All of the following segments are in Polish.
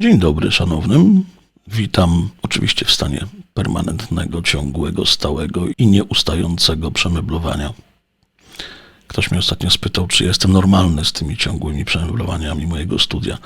Dzień dobry szanownym. Witam oczywiście w stanie permanentnego, ciągłego, stałego i nieustającego przemeblowania. Ktoś mnie ostatnio spytał, czy jestem normalny z tymi ciągłymi przemeblowaniami mojego studia.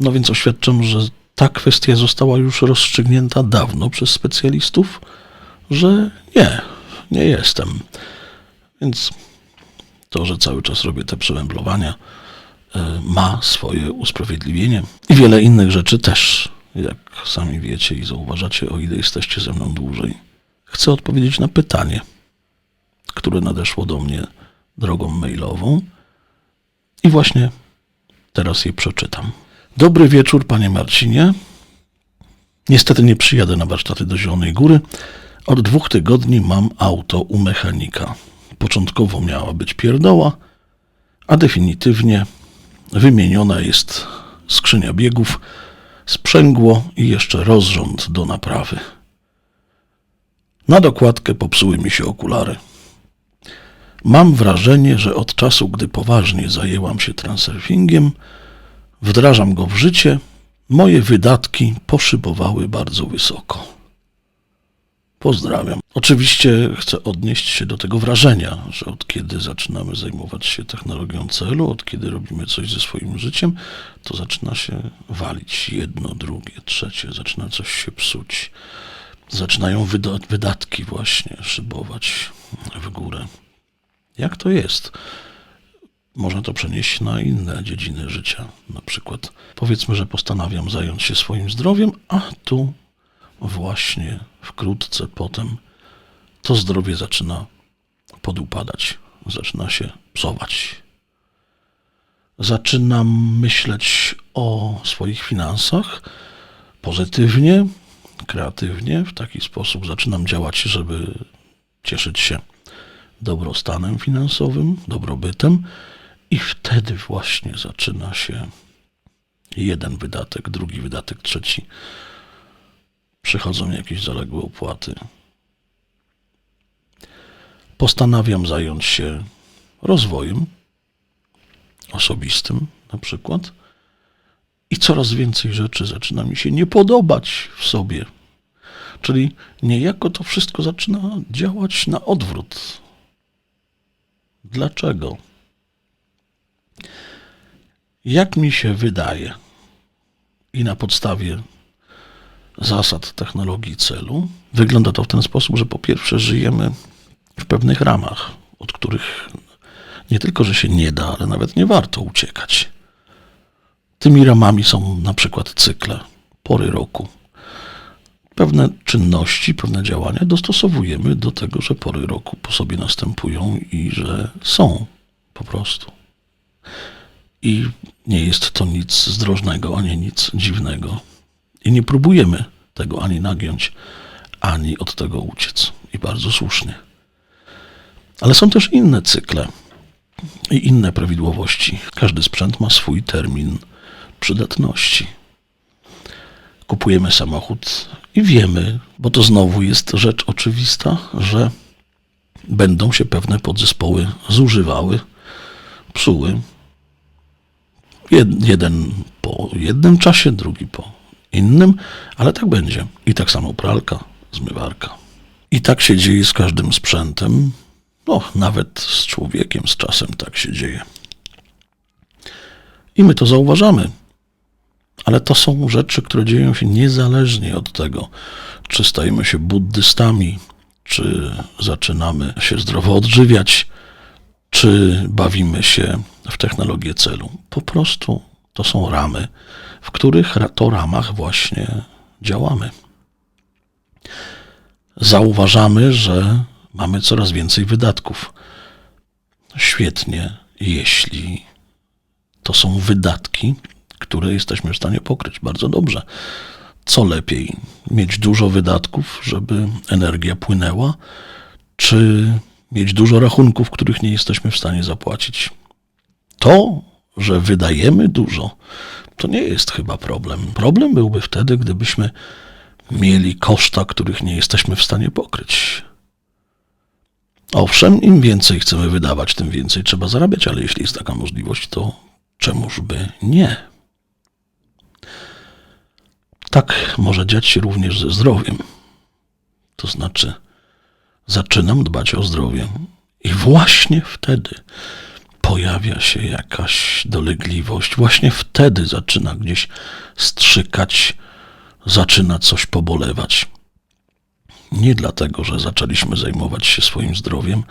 No więc oświadczam, że ta kwestia została już rozstrzygnięta dawno przez specjalistów, że nie, nie jestem. Więc to, że cały czas robię te przemeblowania, e, ma swoje usprawiedliwienie. I wiele innych rzeczy też, jak sami wiecie i zauważacie, o ile jesteście ze mną dłużej. Chcę odpowiedzieć na pytanie, które nadeszło do mnie drogą mailową i właśnie teraz je przeczytam. Dobry wieczór, panie Marcinie. Niestety nie przyjadę na warsztaty do Zielonej Góry. Od dwóch tygodni mam auto u mechanika. Początkowo miała być pierdoła, a definitywnie wymieniona jest skrzynia biegów, sprzęgło i jeszcze rozrząd do naprawy. Na dokładkę popsuły mi się okulary. Mam wrażenie, że od czasu, gdy poważnie zajęłam się transurfingiem, wdrażam go w życie, moje wydatki poszybowały bardzo wysoko. Pozdrawiam. Oczywiście chcę odnieść się do tego wrażenia, że od kiedy zaczynamy zajmować się technologią celu, od kiedy robimy coś ze swoim życiem, to zaczyna się walić jedno, drugie, trzecie, zaczyna coś się psuć. Zaczynają wyda- wydatki właśnie szybować w górę. Jak to jest? Można to przenieść na inne dziedziny życia. Na przykład, powiedzmy, że postanawiam zająć się swoim zdrowiem, a tu właśnie wkrótce potem to zdrowie zaczyna podupadać, zaczyna się psować. Zaczynam myśleć o swoich finansach pozytywnie, kreatywnie, w taki sposób zaczynam działać, żeby cieszyć się dobrostanem finansowym, dobrobytem, i wtedy właśnie zaczyna się jeden wydatek, drugi wydatek, trzeci przychodzą jakieś zaległe opłaty. Postanawiam zająć się rozwojem osobistym, na przykład, i coraz więcej rzeczy zaczyna mi się nie podobać w sobie. Czyli niejako to wszystko zaczyna działać na odwrót. Dlaczego? Jak mi się wydaje, i na podstawie zasad technologii celu, wygląda to w ten sposób, że po pierwsze żyjemy w pewnych ramach, od których nie tylko, że się nie da, ale nawet nie warto uciekać. Tymi ramami są na przykład cykle, pory roku. Pewne czynności, pewne działania dostosowujemy do tego, że pory roku po sobie następują i że są po prostu. I nie jest to nic zdrożnego, ani nic dziwnego. I nie próbujemy tego ani nagiąć, ani od tego uciec. I bardzo słusznie. Ale są też inne cykle i inne prawidłowości. Każdy sprzęt ma swój termin przydatności. Kupujemy samochód i wiemy, bo to znowu jest rzecz oczywista, że będą się pewne podzespoły zużywały, psuły, Jed, jeden po jednym czasie, drugi po innym, ale tak będzie. I tak samo pralka, zmywarka. I tak się dzieje z każdym sprzętem. No, nawet z człowiekiem z czasem tak się dzieje. I my to zauważamy. Ale to są rzeczy, które dzieją się niezależnie od tego, czy stajemy się buddystami, czy zaczynamy się zdrowo odżywiać, czy bawimy się w technologię celu. Po prostu to są ramy, w których to ramach właśnie działamy. Zauważamy, że mamy coraz więcej wydatków. Świetnie, jeśli to są wydatki, które jesteśmy w stanie pokryć bardzo dobrze. Co lepiej, mieć dużo wydatków, żeby energia płynęła, czy mieć dużo rachunków, których nie jesteśmy w stanie zapłacić? To, że wydajemy dużo, to nie jest chyba problem. Problem byłby wtedy, gdybyśmy mieli koszta, których nie jesteśmy w stanie pokryć. Owszem, im więcej chcemy wydawać, tym więcej trzeba zarabiać, ale jeśli jest taka możliwość, to czemuż by nie? Tak może dziać się również ze zdrowiem. To znaczy, zaczynam dbać o zdrowie i właśnie wtedy pojawia się jakaś dolegliwość, właśnie wtedy zaczyna gdzieś strzykać, zaczyna coś pobolewać. Nie dlatego, że zaczęliśmy zajmować się swoim zdrowiem,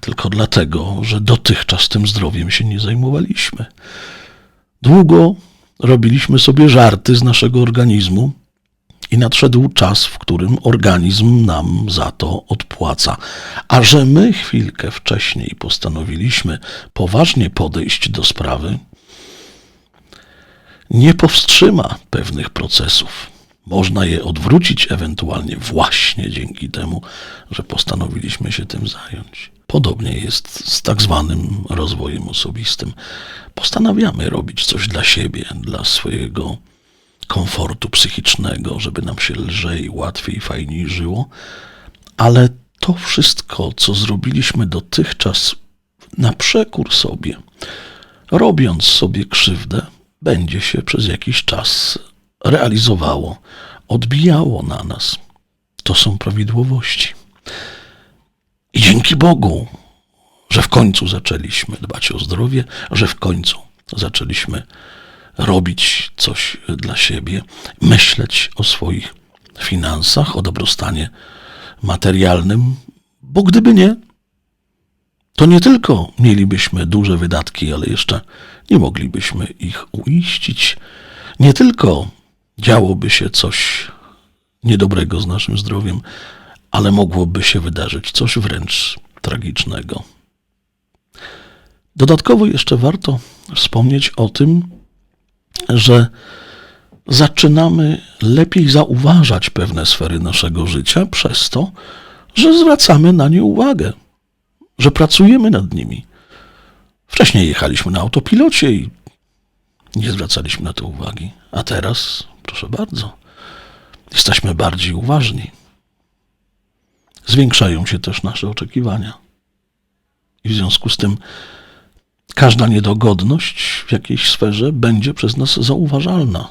tylko dlatego, że dotychczas tym zdrowiem się nie zajmowaliśmy. Długo robiliśmy sobie żarty z naszego organizmu i nadszedł czas, w którym organizm nam za to odpłaca. A że my chwilkę wcześniej postanowiliśmy poważnie podejść do sprawy, nie powstrzyma pewnych procesów. Można je odwrócić ewentualnie właśnie dzięki temu, że postanowiliśmy się tym zająć. Podobnie jest z tak zwanym rozwojem osobistym. Postanawiamy robić coś dla siebie, dla swojego komfortu psychicznego, żeby nam się lżej, łatwiej, fajniej żyło, ale to wszystko, co zrobiliśmy dotychczas na przekór sobie, robiąc sobie krzywdę, będzie się przez jakiś czas realizowało, odbijało na nas. To są prawidłowości. I dzięki Bogu, że w końcu zaczęliśmy dbać o zdrowie, że w końcu zaczęliśmy robić coś dla siebie, myśleć o swoich finansach, o dobrostanie materialnym, bo gdyby nie, to nie tylko mielibyśmy duże wydatki, ale jeszcze nie moglibyśmy ich uiścić. Nie tylko działoby się coś niedobrego z naszym zdrowiem, ale mogłoby się wydarzyć coś wręcz tragicznego. Dodatkowo jeszcze warto wspomnieć o tym, że zaczynamy lepiej zauważać pewne sfery naszego życia przez to, że zwracamy na nie uwagę, że pracujemy nad nimi. Wcześniej jechaliśmy na autopilocie i nie zwracaliśmy na to uwagi, a teraz, proszę bardzo, jesteśmy bardziej uważni. Zwiększają się też nasze oczekiwania. I w związku z tym każda niedogodność w jakiejś sferze będzie przez nas zauważalna.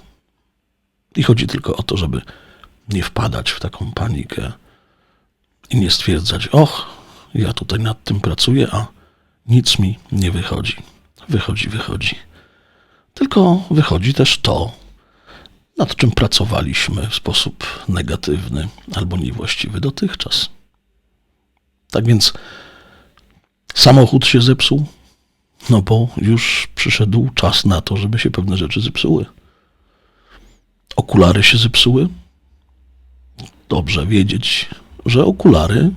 I chodzi tylko o to, żeby nie wpadać w taką panikę i nie stwierdzać, och, ja tutaj nad tym pracuję, a nic mi nie wychodzi. Wychodzi, wychodzi. Tylko wychodzi też to, nad czym pracowaliśmy w sposób negatywny albo niewłaściwy dotychczas. Tak więc samochód się zepsuł, no bo już przyszedł czas na to, żeby się pewne rzeczy zepsuły. Okulary się zepsuły. Dobrze wiedzieć, że okulary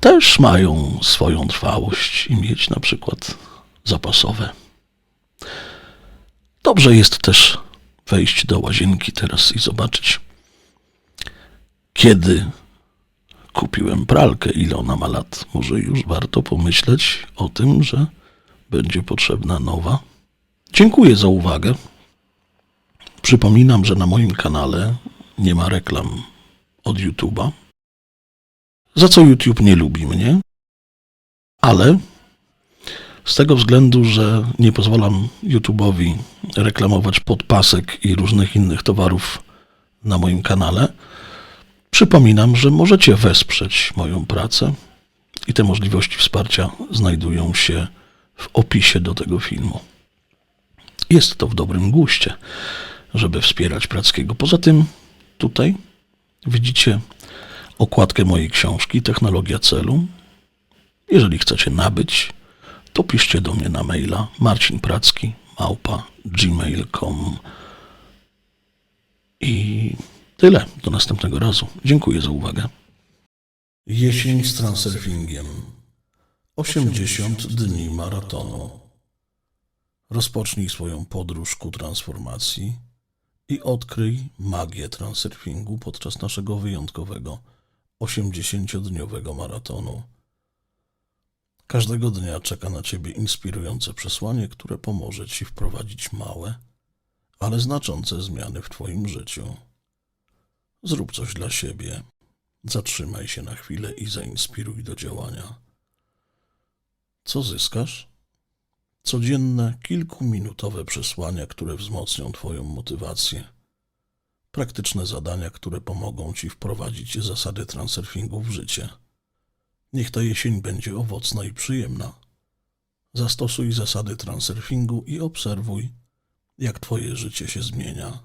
też mają swoją trwałość i mieć na przykład zapasowe. Dobrze jest też wejść do łazienki teraz i zobaczyć, kiedy kupiłem pralkę, ile ona ma lat. Może już warto pomyśleć o tym, że będzie potrzebna nowa. Dziękuję za uwagę. Przypominam, że na moim kanale nie ma reklam od YouTube'a, za co YouTube nie lubi mnie, ale z tego względu, że nie pozwalam YouTube'owi reklamować podpasek i różnych innych towarów na moim kanale, przypominam, że możecie wesprzeć moją pracę i te możliwości wsparcia znajdują się w opisie do tego filmu. Jest to w dobrym guście, żeby wspierać Prackiego. Poza tym tutaj widzicie okładkę mojej książki Technologia celu. Jeżeli chcecie nabyć, to piszcie do mnie na maila marcinpracki i tyle. Do następnego razu. Dziękuję za uwagę. Jesień z transurfingiem. 80 dni maratonu. Rozpocznij swoją podróż ku transformacji i odkryj magię transurfingu podczas naszego wyjątkowego 80-dniowego maratonu. Każdego dnia czeka na Ciebie inspirujące przesłanie, które pomoże Ci wprowadzić małe, ale znaczące zmiany w Twoim życiu. Zrób coś dla siebie. Zatrzymaj się na chwilę i zainspiruj do działania. Co zyskasz? Codzienne, kilkuminutowe przesłania, które wzmocnią Twoją motywację. Praktyczne zadania, które pomogą Ci wprowadzić zasady transurfingu w życie. Niech ta jesień będzie owocna i przyjemna. Zastosuj zasady transurfingu i obserwuj, jak Twoje życie się zmienia.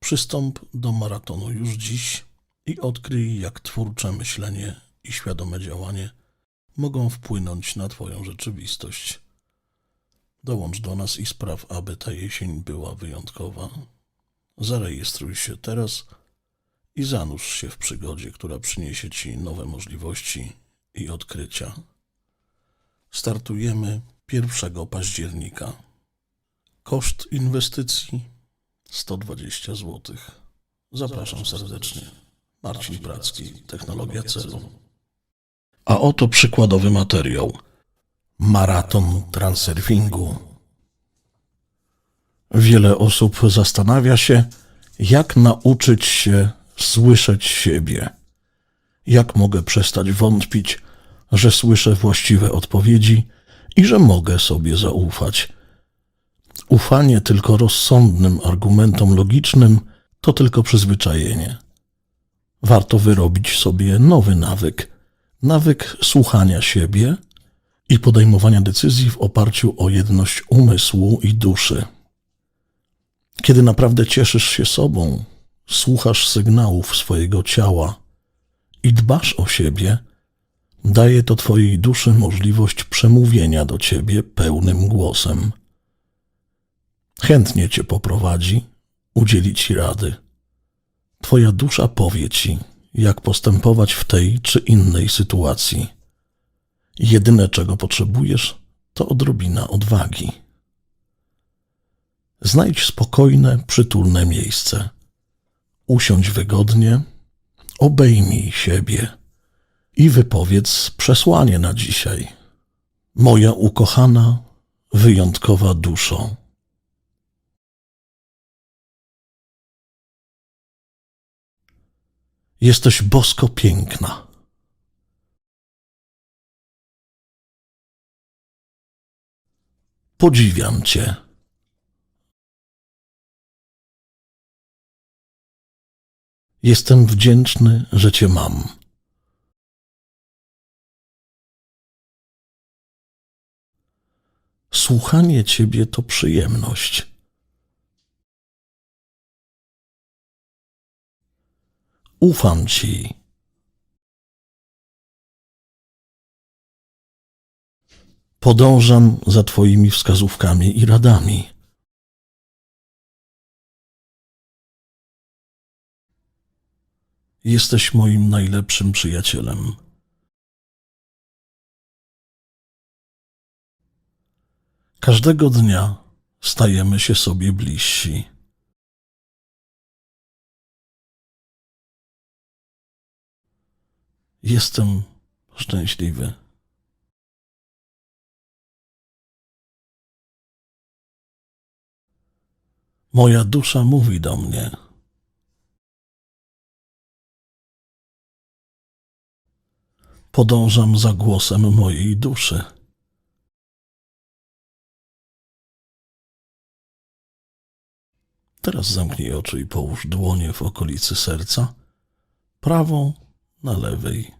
Przystąp do maratonu już dziś i odkryj, jak twórcze myślenie i świadome działanie mogą wpłynąć na Twoją rzeczywistość. Dołącz do nas i spraw, aby ta jesień była wyjątkowa. Zarejestruj się teraz i zanurz się w przygodzie, która przyniesie Ci nowe możliwości i odkrycia. Startujemy 1 października. Koszt inwestycji 120 zł. Zapraszam serdecznie. Marcin Bracki, Technologia Celu. A oto przykładowy materiał. Maraton transurfingu. Wiele osób zastanawia się, jak nauczyć się słyszeć siebie. Jak mogę przestać wątpić, że słyszę właściwe odpowiedzi i że mogę sobie zaufać. Ufanie tylko rozsądnym argumentom logicznym to tylko przyzwyczajenie. Warto wyrobić sobie nowy nawyk nawyk słuchania siebie i podejmowania decyzji w oparciu o jedność umysłu i duszy. Kiedy naprawdę cieszysz się sobą, słuchasz sygnałów swojego ciała i dbasz o siebie, daje to Twojej duszy możliwość przemówienia do Ciebie pełnym głosem. Chętnie Cię poprowadzi, udzieli Ci rady. Twoja dusza powie Ci, jak postępować w tej czy innej sytuacji. Jedyne, czego potrzebujesz, to odrobina odwagi. Znajdź spokojne, przytulne miejsce. Usiądź wygodnie, obejmij siebie i wypowiedz przesłanie na dzisiaj. Moja ukochana, wyjątkowa duszo. Jesteś bosko piękna. Podziwiam cię. Jestem wdzięczny, że cię mam. Słuchanie ciebie to przyjemność. Ufam ci. Podążam za Twoimi wskazówkami i radami. Jesteś moim najlepszym przyjacielem. Każdego dnia stajemy się sobie bliżsi. Jestem szczęśliwy. Moja dusza mówi do mnie. Podążam za głosem mojej duszy. Teraz zamknij oczy i połóż dłonie w okolicy serca, prawą na lewej